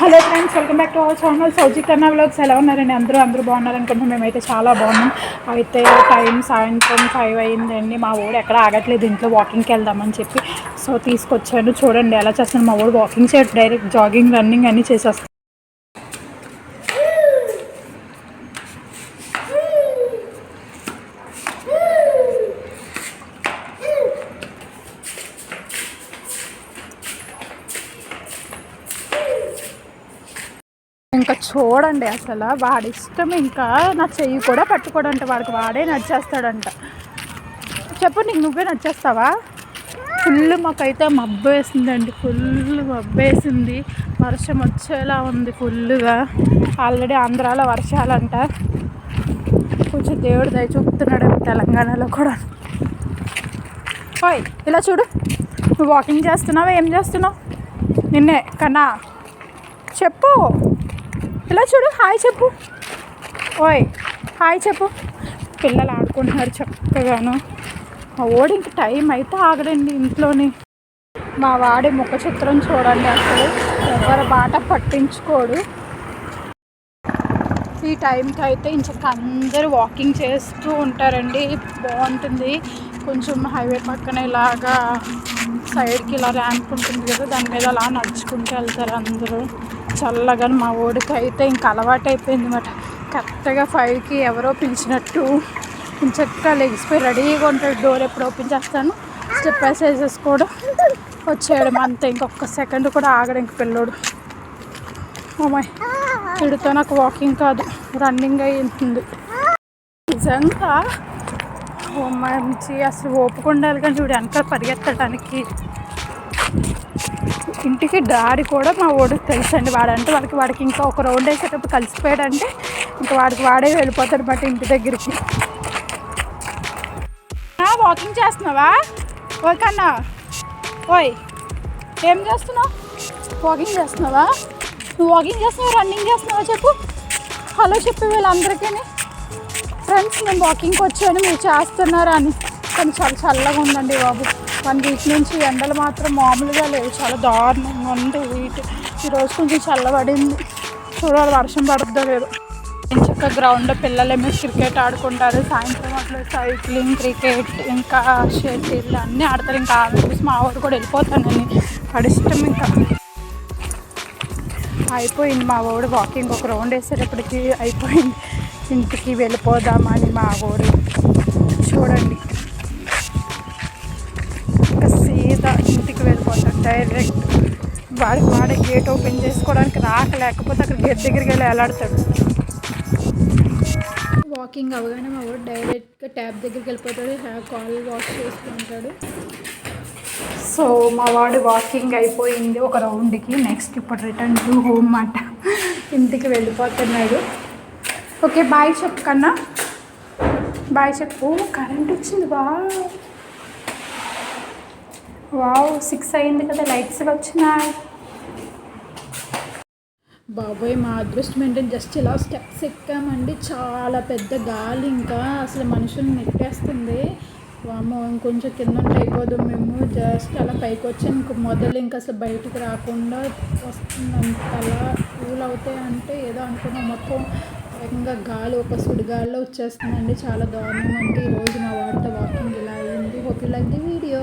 Hello friends welcome back to our channel Souji Kanna vlogs ఎలా ఉన్నారండి? అందరూ అందరూ బాగున్నారనుకుంటున్నాం. మేమైతే చాలా బాగున్నాం. అయితే టైం సాయంత్రం ఫైవ్ అయిందండి. మా ఊడు ఎక్కడ ఆగట్లేదు. ఇంట్లో వాకింగ్కి వెళ్దామని చెప్పి. సో తీసుకొచ్చాను. చూడండి ఎలా చేస్తాను మా ఊడు వాకింగ్ చేయడం డైరెక్ట్ జాగింగ్ రన్నింగ్ అన్నీ చేసేస్తాను ఇంకా చూడండి అసలు వాడి ఇష్టం ఇంకా నా చెయ్యి కూడా పట్టుకోడంట వాడికి వాడే నచ్చేస్తాడంట. చెప్పు నీకు నువ్వే నచ్చేస్తావా? ఫుల్ మాకైతే మబ్బు వేసిందండి ఫుల్ మబ్బు వేసింది వర్షం వచ్చేలా ఉంది ఫుల్గా. ఆల్రెడీ ఆంధ్రాలో వర్షాలంట. కొంచెం దేవుడు దయ చూపుతున్నాడు తెలంగాణలో కూడా. ఓయ్ ఇలా చూడు. నువ్వు వాకింగ్ చేస్తున్నావా? ఏం చేస్తున్నావు? నిన్నే కన్నా చెప్పు. ఇలా చూడు హాయ్ చెప్పు. ఓయ్ హాయ్ చెప్పు. పిల్లలు ఆడుకుంటున్నారు చక్కగాను. మా ఓడి ఇంక టైం అయితే ఆగడండి ఇంట్లోని. మా వాడి ముఖ చిత్రం చూడండి అసలు. ఎవరి బాట పట్టించుకోడు. ఈ టైంకి అయితే ఇంచక అందరూ వాకింగ్ చేస్తూ ఉంటారండి. బాగుంటుంది. కొంచెం హైవే పక్కన ఇలాగా సైడ్కి ఇలా ర్యాంప్ ఉంటుంది కదా దాని మీద అలా నడుచుకుంటూ వెళ్తారు అందరూ. చల్లగా మా ఓడికి అయితే ఇంకా అలవాటు అయిపోయింది అనమాట కరెక్ట్గా ఫైవ్కి ఎవరో పిలిచినట్టు చక్కగా లెగిసిపోయి రెడీగా ఉంటాడు డోర్ ఎప్పుడు ఓపెన్ చేస్తాను. స్టెప్ వేసేసుకోవడం కూడా వచ్చేయడం అంతే ఇంకొక సెకండ్ కూడా ఆగడం ఇంక పిల్లోడు. ఓమాయ్ వీడితో నాకు వాకింగ్ కాదు రన్నింగ్ అయ్యింది. నిజంగా ఓ మంచి అసలు ఓపుకుండాలి కానీ చూడు వెనకాల పరిగెత్తడానికి. ఇంటికి దారి కూడా మా ఓడికి తెలుసండి వాడంటే వాడికి వాడికి ఇంకా ఒక రౌండ్ వేసేటప్పుడు కలిసిపోయాడంటే ఇంకా వాడికి వాడే వెళ్ళిపోతాడు బట్ ఇంటి దగ్గరికి. వాకింగ్ చేస్తున్నావా? ఓకే కన్నా. ఓయ్ ఏం చేస్తున్నావు? వాకింగ్ చేస్తున్నావా? నువ్వు వాకింగ్ చేస్తున్నావు? రన్నింగ్ చేస్తున్నావా చెప్పు. హలో చెప్పి వీళ్ళందరికీ. ఫ్రెండ్స్ నేను వాకింగ్కి వచ్చాను. మీరు చేస్తున్నారా అని. కానీ చాలా చల్లగా ఉందండి బాబు. వన్ వీక్ నుంచి ఎండలు మాత్రం మామూలుగా లేవు. చాలా దారుణంగా ఉంది వీటి. ఈరోజు కొంచెం చల్లబడింది. చూడాలి వర్షం పడుతుందో లేదో. చక్క గ్రౌండ్లో పిల్లలేమో క్రికెట్ ఆడుకుంటారు. సాయంత్రం అట్లా సైక్లింగ్ క్రికెట్ ఇంకా షటిల్ అన్నీ ఆడతారు. ఇంకా చూసి మా ఊరు కూడా వెళ్ళిపోతానని. వాడి ఇంకా. అయిపోయింది. మా ఊడు వాకింగ్ ఒక రౌండ్ వేసేటప్పటికి అయిపోయింది. ఇంటికి వెళ్ళిపోదామని మా ఊరు. చూడండి. ఇంటికి వెళ్ళిపోతాడు డైరెక్ట్. వాడి వాడే గేట్ ఓపెన్ చేసుకోవడానికి రాక లేకపోతే అక్కడ గేట్ దగ్గరికి వెళ్ళి వెళ్ళాడతాడు వాకింగ్ అవగానే మా వాడు డైరెక్ట్గా ట్యాప్ దగ్గరికి వెళ్ళిపోతాడు కాల్ వాష్ చేసుకుంటాడు సో మా వాడు వాకింగ్ అయిపోయింది ఒక రౌండ్కి నెక్స్ట్ ఇప్పుడు రిటర్న్ టు హోమ్ మాట ఇంటికి వెళ్ళిపోతున్నాడు. ఓకే బాయ్ చెప్పు కన్నా. బాయ్ చెప్పు. కరెంట్ వచ్చింది బా వావ్ సిక్స్ అయింది కదా లైట్స్ వచ్చినాయి. బాబోయ్ మా అదృష్టం ఏంటంటే జస్ట్ ఇలా స్టెప్స్ ఎక్కామండి. చాలా పెద్ద గాలి ఇంకా అసలు మనుషుల్ని నెట్టేస్తుంది. వామో ఇంకొంచెం కింద ఉంటే అయిపోదు మేము. జస్ట్ అలా పైకి వచ్చి. ఇంక మొదలు ఇంకా అసలు బయటకు రాకుండా వస్తుంది అంతలా కూల్ అవుతాయి అంటే ఏదో అనుకున్నాం. మొత్తం ఇంకా గాలి ఒక సుడిగాల్లో వచ్చేస్తుందండి. చాలా దారుణం అంటే ఈరోజు మా వాడితో వాకింగ్ ఇలా అయింది. Hope like the video